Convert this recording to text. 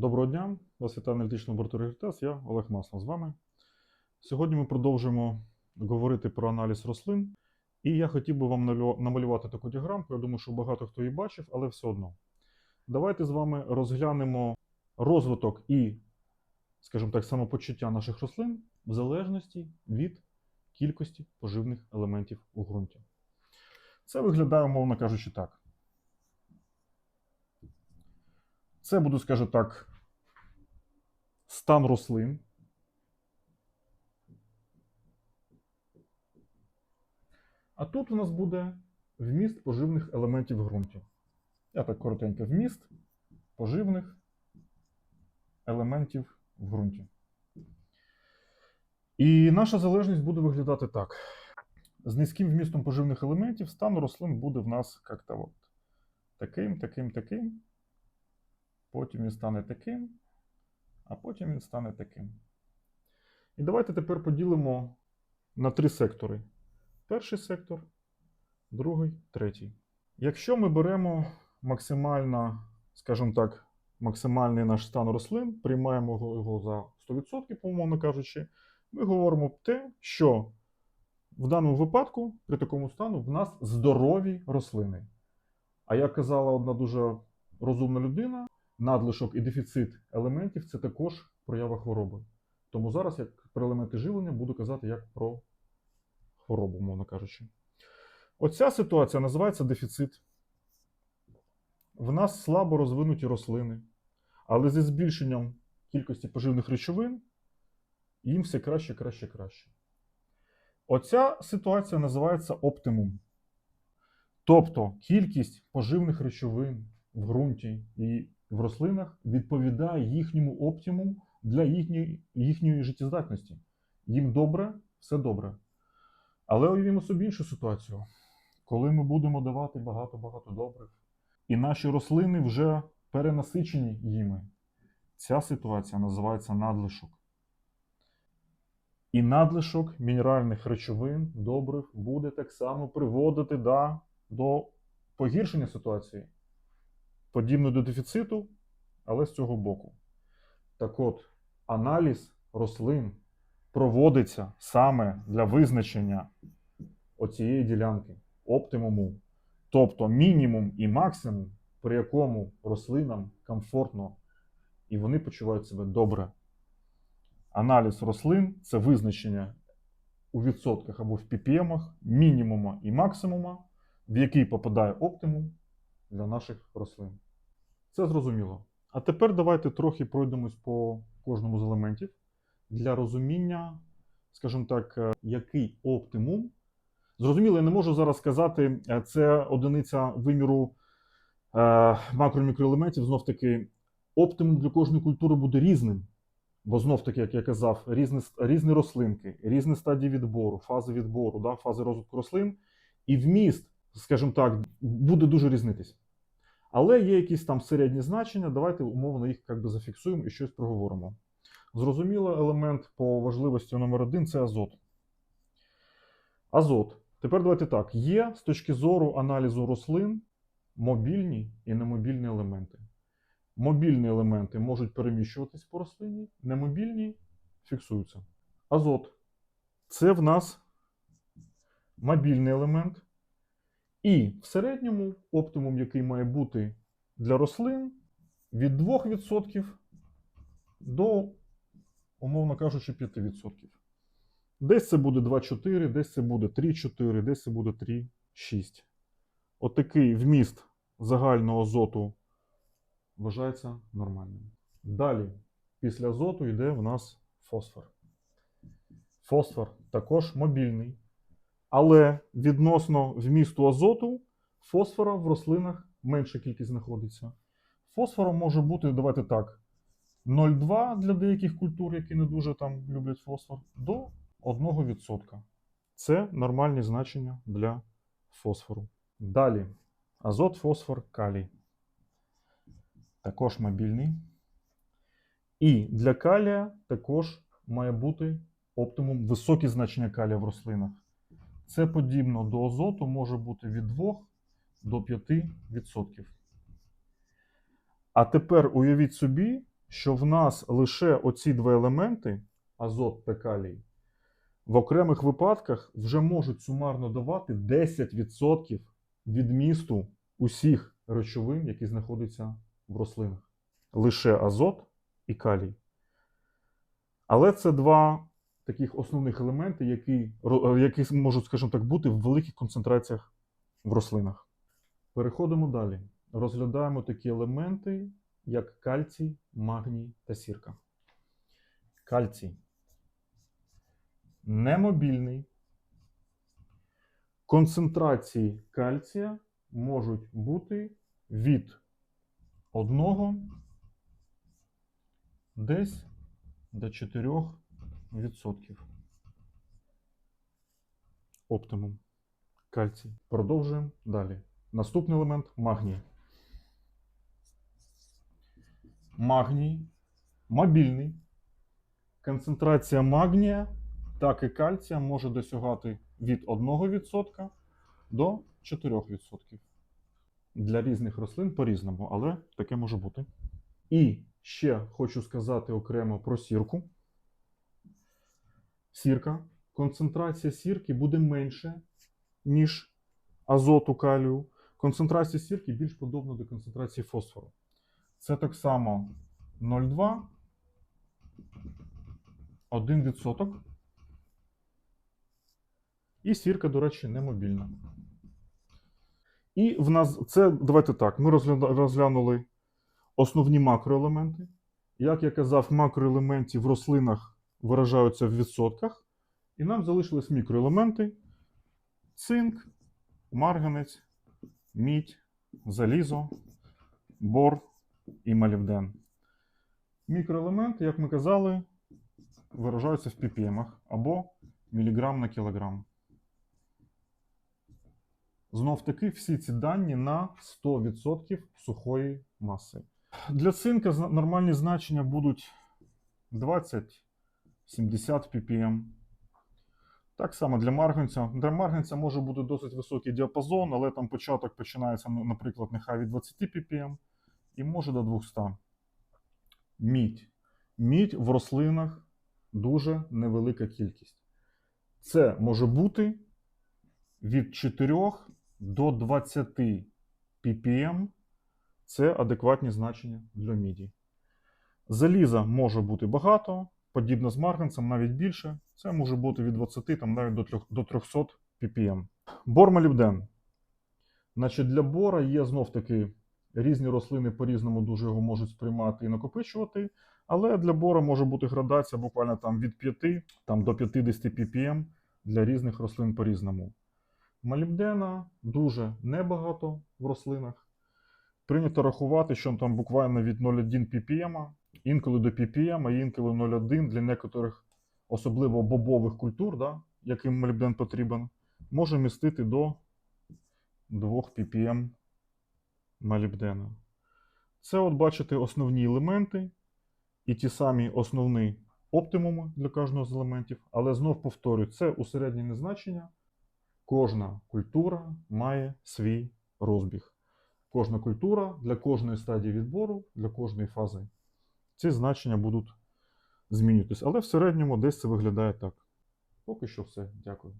Доброго дня, вас вітає аналітична лабораторія ГРТС, я Олег Маслов з вами. Сьогодні ми продовжимо говорити про аналіз рослин. І я хотів би вам намалювати таку діаграмку. Я думаю, що багато хто її бачив, але все одно. Давайте з вами розглянемо розвиток і, скажімо так, самопочуття наших рослин в залежності від кількості поживних елементів у ґрунті. Це виглядає, умовно кажучи, так. Це буде, скажімо так, стан рослин. А тут у нас буде вміст поживних елементів в ґрунті. Я так коротенько вміст поживних елементів в ґрунті. І наша залежність буде виглядати так. З низьким вмістом поживних елементів стан рослин буде в нас як-то от таким, таким, таким. Потім він стане таким, а потім він стане таким. І давайте тепер поділимо на три сектори. Перший сектор, другий, третій. Якщо ми беремо максимально, скажімо так, максимальний наш стан рослин, приймаємо його- за 100%, умовно кажучи, ми говоримо про те, що в даному випадку, при такому стану, в нас здорові рослини. А як казала одна дуже розумна людина, надлишок і дефіцит елементів це також проява хвороби. Тому зараз, як про елементи живлення, буду казати як про хворобу, умовно кажучи. Оця ситуація називається дефіцит. В нас слабо розвинуті рослини, але зі збільшенням кількості поживних речовин їм все краще, краще, краще. Оця ситуація називається оптимум. Тобто кількість поживних речовин в ґрунті і в рослинах відповідає їхньому оптимуму для їхньої, їхньої життєздатності. Їм добре, все добре. Але уявімо собі іншу ситуацію, коли ми будемо давати багато-багато добрив, і наші рослини вже перенасичені їми. Ця ситуація називається надлишок. І надлишок мінеральних речовин, добрив буде так само приводити да, до погіршення ситуації, подібно до дефіциту, але з цього боку. Так от, аналіз рослин проводиться саме для визначення оцієї ділянки, оптимуму, тобто мінімум і максимум, при якому рослинам комфортно і вони почувають себе добре. Аналіз рослин це визначення у відсотках або в ppm мінімума і максимума, в який попадає оптимум для наших рослин. Це зрозуміло. А тепер давайте трохи пройдемось по кожному з елементів для розуміння, скажімо так, е, який оптимум. Зрозуміло, я не можу зараз сказати, е, це одиниця виміру е, макро-мікроелементів, Знов таки, оптимум для кожної культури буде різним. Бо знов таки, як я казав, різні, різні рослинки, різні стадії відбору, фази відбору, да, фази розвитку рослин, і вміст, скажімо так, буде дуже різнитись. Але є якісь там середні значення, давайте умовно їх як би зафіксуємо і щось проговоримо. Зрозуміло, елемент по важливості номер один це азот. Азот. Тепер давайте так: є з точки зору аналізу рослин мобільні і немобільні елементи. Мобільні елементи можуть переміщуватись по рослині, немобільні фіксуються. Азот це в нас мобільний елемент. І в середньому оптимум, який має бути для рослин, від 2% до, умовно кажучи, 5%. Десь це буде 2,4, десь це буде 3,4, десь це буде 3,6. Отакий вміст загального азоту вважається нормальним. Далі, після азоту йде в нас фосфор. Фосфор також мобільний. Але відносно вмісту азоту, фосфора в рослинах менша кількість знаходиться. Фосфору може бути, давайте так, 0,2 для деяких культур, які не дуже там люблять фосфор, до 1%. Це нормальні значення для фосфору. Далі азот, фосфор, калій. Також мобільний. І для калія також має бути оптимум високі значення калія в рослинах. Це подібно до азоту може бути від 2 до 5%. А тепер уявіть собі, що в нас лише оці два елементи, азот та калій, в окремих випадках вже можуть сумарно давати 10% відмісту усіх речовин, які знаходяться в рослинах. Лише азот і калій. Але це два таких основних елементи, які, е, які можуть, скажімо так, бути в великих концентраціях в рослинах. Переходимо далі. Розглядаємо такі елементи, як кальцій, магній та сірка. Кальцій немобільний. Концентрації кальція можуть бути від 1 десь до 4%. Оптимум. Кальцій. Продовжуємо далі. Наступний елемент магній. Магній мобільний. Концентрація магнія, так і кальція може досягати від 1% до 4%. Для різних рослин по-різному, але таке може бути. І ще хочу сказати окремо про сірку. Сірка. Концентрація сірки буде менше, ніж азоту калію. Концентрація сірки більш подобна до концентрації фосфору. Це так само 0,2, 1%. І сірка, до речі, немобільна. І в нас це, давайте так, ми розглянули основні макроелементи. Як я казав, макроелементи в рослинах виражаються в відсотках. І нам залишились мікроелементи: цинк, марганець, мідь, залізо, бор і молібден. Мікроелементи, як ми казали, виражаються в ppm або міліграм на кілограм. Знов таки, всі ці дані на 100% сухої маси. Для цинка нормальні значення будуть 20-70 ppm. Так само для марганця. Для марганця може бути досить високий діапазон, але там початок починається, ну, наприклад, нехай від 20 ppm і може до 200. Мідь. Мідь в рослинах дуже невелика кількість. Це може бути від 4 до 20 ppm. Це адекватні значення для міді. Заліза може бути багато, подібно з марганцем, навіть більше. Це може бути від 20 там, навіть до трьох- до 300 ppm. Бор молібден. Значить, для бора є знов таки різні рослини по-різному дуже його можуть сприймати і накопичувати. Але для бора може бути градація буквально там від 5 там, до 50 ppm для різних рослин по-різному. Молібдена дуже небагато в рослинах. Прийнято рахувати, що там буквально від 0,1 ppm, інколи до ppm, а інколи 0,1 для некоторих, особливо бобових культур, да, яким молібден потрібен, може містити до 2 ppm молібдена. Це, от бачите, основні елементи і ті самі основні оптимуми для кожного з елементів. Але знов повторюю, це усереднене значення. Кожна культура має свій розбіг. Кожна культура для кожної стадії відбору, для кожної фази. Ці значення будуть змінюватись. Але в середньому десь це виглядає так. Поки що все. Дякую.